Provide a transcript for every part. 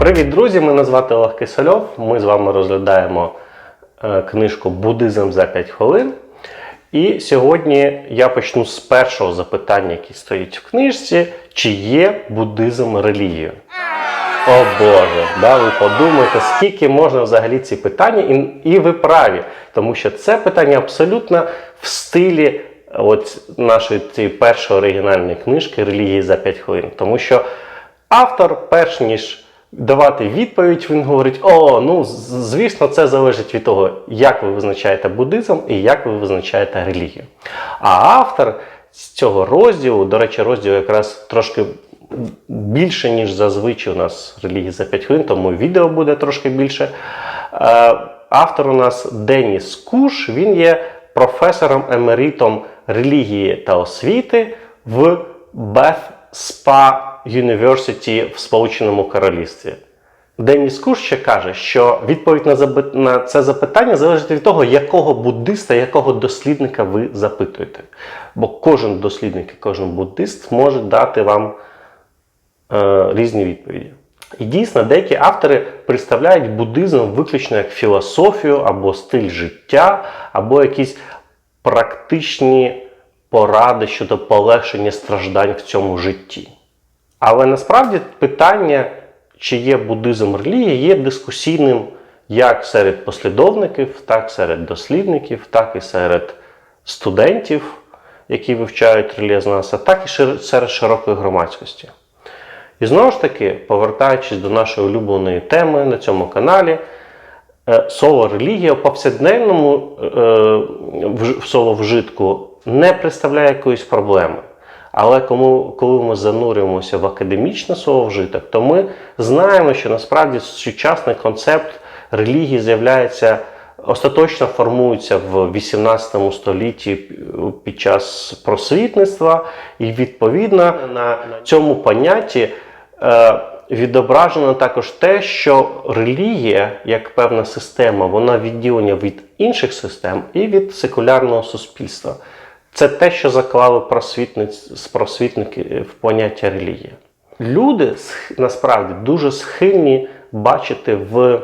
Привіт, друзі! Мене звати Олег Кисельов. Ми з вами розглядаємо е, книжку Буддизм за 5 хвилин. І сьогодні я почну з першого запитання, яке стоїть в книжці: чи є буддизм релігією? О Боже, да, ви подумайте, скільки можна взагалі ці питання, і, і ви праві, тому що це питання абсолютно в стилі от нашої цієї першої оригінальної книжки Релігії за 5 хвилин. Тому що автор, перш ніж давати відповідь, він говорить: о, ну звісно, це залежить від того, як ви визначаєте буддизм і як ви визначаєте релігію. А автор з цього розділу, до речі, розділ якраз трошки більше, ніж зазвичай у нас релігії за 5 хвилин, тому відео буде трошки більше. Е, Автор у нас Деніс Куш, він є професором емеритом релігії та освіти в Beth Spa University в Сполученому Королівстві. Деніс Куш ще каже, що відповідь на, заби- на це запитання залежить від того, якого буддиста, якого дослідника ви запитуєте. Бо кожен дослідник і кожен буддист може дати вам е, різні відповіді. І дійсно, деякі автори представляють буддизм виключно як філософію або стиль життя, або якісь практичні поради щодо полегшення страждань в цьому житті. Але насправді питання, чи є буддизм релігія, є дискусійним як серед послідовників, так серед дослідників, так і серед студентів, які вивчають релігієзнавство, так і серед широкої громадськості. І знову ж таки, повертаючись до нашої улюбленої теми на цьому каналі, е, слово релігія в повсякденному е, слово вжитку не представляє якоїсь проблеми. Але кому, коли ми занурюємося в академічне слово вжиток, то ми знаємо, що насправді сучасний концепт релігії з'являється, остаточно формується в 18 столітті під час просвітництва, і відповідно на цьому понятті е, відображено також те, що релігія, як певна система, вона відділення від інших систем і від секулярного суспільства. Це те, що заклали просвітники в поняття релігія. Люди насправді дуже схильні бачити в,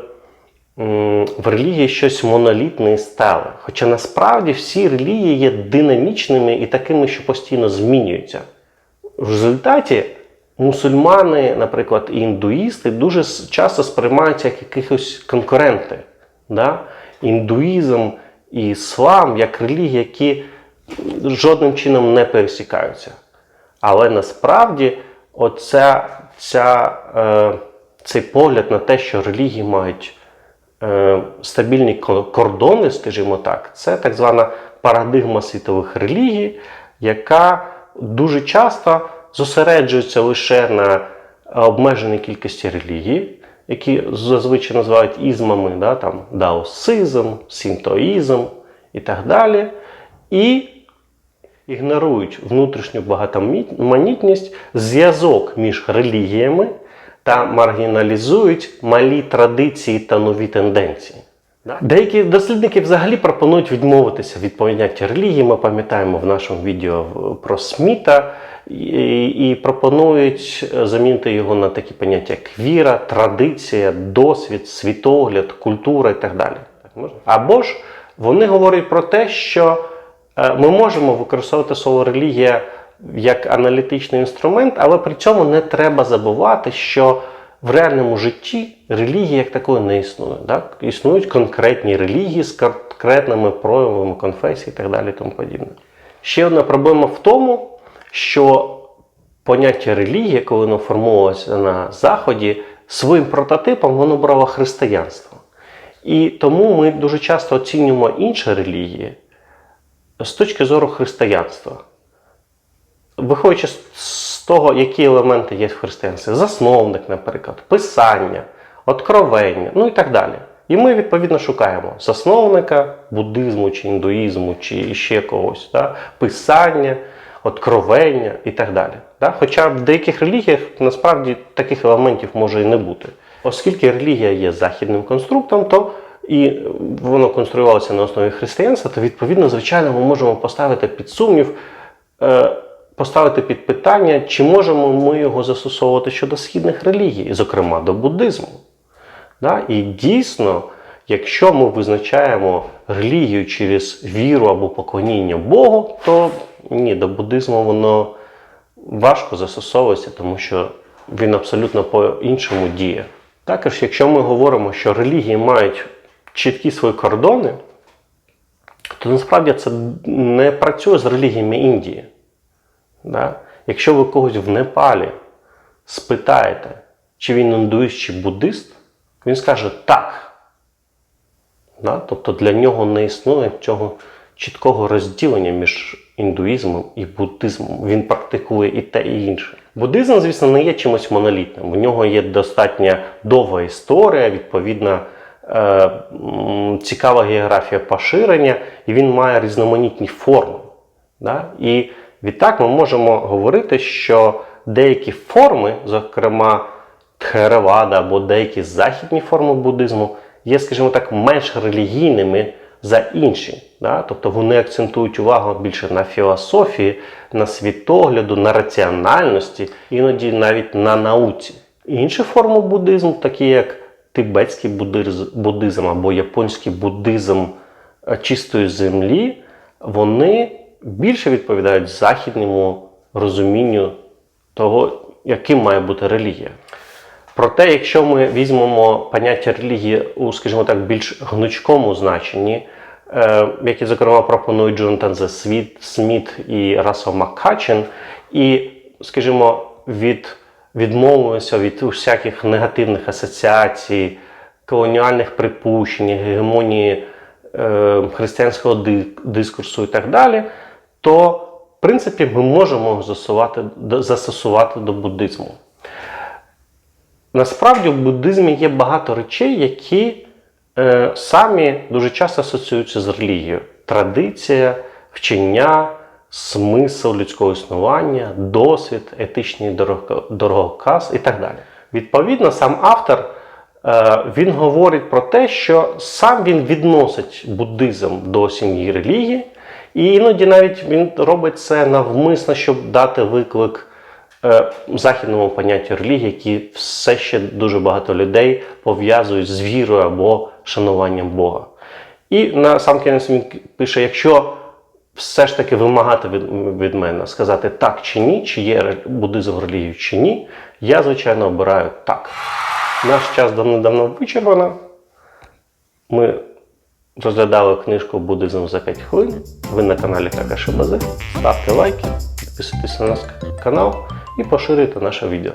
в релігії щось монолітне і стале. Хоча насправді всі релігії є динамічними і такими, що постійно змінюються. В результаті мусульмани, наприклад, і індуїсти дуже часто сприймаються як якихось конкуренти. Да? Індуїзм і іслам як релігії, які жодним чином не пересікаються. Але насправді оця, ця, е, цей погляд на те, що релігії мають е, стабільні кордони, скажімо так, це так звана парадигма світових релігій, яка дуже часто зосереджується лише на обмеженій кількості релігій, які зазвичай називають ізмами, да, там, даосизм, синтоїзм і так далі. І ігнорують внутрішню багатоманітність, зв'язок між релігіями та маргіналізують малі традиції та нові тенденції. Деякі дослідники взагалі пропонують відмовитися від поняття релігії. Ми пам'ятаємо в нашому відео про Сміта і, і пропонують замінити його на такі поняття, як віра, традиція, досвід, світогляд, культура і так далі. Або ж вони говорять про те, що е, ми можемо використовувати слово релігія як аналітичний інструмент, але при цьому не треба забувати, що в реальному житті релігії як такої не існує. Так? Існують конкретні релігії з конкретними проявами конфесій і так далі. і Тому подібне. Ще одна проблема в тому, що поняття релігія, коли воно формувалося на Заході, своїм прототипом воно брало християнство. І тому ми дуже часто оцінюємо інші релігії з точки зору християнства. Виходячи з- того, які елементи є в християнстві, засновник, наприклад, писання, откровення, ну і так далі. І ми відповідно шукаємо засновника буддизму чи індуїзму, чи ще когось, да? писання, откровення і так далі. Да? Хоча в деяких релігіях насправді таких елементів може і не бути. Оскільки релігія є західним конструктом, то і воно конструювалося на основі християнства, то відповідно, звичайно, ми можемо поставити під сумнів. е, поставити під питання, чи можемо ми його застосовувати щодо східних релігій, зокрема до буддизму. І дійсно, якщо ми визначаємо релігію через віру або поклоніння Богу, то ні, до буддизму воно важко застосовується, тому що він абсолютно по-іншому діє. Також, якщо ми говоримо, що релігії мають чіткі свої кордони, то насправді це не працює з релігіями Індії. Да? Якщо ви когось в Непалі спитаєте, чи він індуїст чи буддист, він скаже так. Да? Тобто для нього не існує цього чіткого розділення між індуїзмом і буддизмом. Він практикує і те, і інше. Буддизм, звісно, не є чимось монолітним. У нього є достатньо довга історія, відповідна цікава географія поширення, і він має різноманітні форми. Да? І відтак ми можемо говорити, що деякі форми, зокрема Тхеравада або деякі західні форми буддизму, є, скажімо так, менш релігійними за інші. Да? Тобто вони акцентують увагу більше на філософії, на світогляду, на раціональності, іноді навіть на науці. Інші форми буддизму, такі як тибетський буддиз- буддизм або японський буддизм е, чистої землі, вони більше відповідають західному розумінню того, яким має бути релігія. Проте, якщо ми візьмемо поняття релігії у, скажімо так, більш гнучкому значенні, е, які, зокрема, пропонують Джонатан Зе Сміт і Рассел Маккачин, і, скажімо, від, відмовимося від усяких негативних асоціацій, колоніальних припущень, гегемонії е, християнського дискурсу і так далі, то, в принципі, ми можемо застосувати, застосувати до буддизму. Насправді в буддизмі є багато речей, які е, самі дуже часто асоціюються з релігією: традиція, вчення, смисл людського існування, досвід, етичний дорого- дороговказ і так далі. Відповідно, сам автор е, він говорить про те, що сам він відносить буддизм до сім'ї релігії, і іноді навіть він робить це навмисно, щоб дати виклик е, західному поняттю релігії, які все ще дуже багато людей пов'язують з вірою або шануванням Бога. І на сам кінець він пише: якщо все ж таки вимагати від, від мене сказати так чи ні, чи є буддизм релігією чи ні, я, звичайно, обираю так. Наш час давно-давно вичерпано. Ми розглядали книжку Буддизм за 5 хвилин. Ви на каналі Какаши Бази. Ставте лайки, підписуйтесь на наш канал і поширюйте наше відео.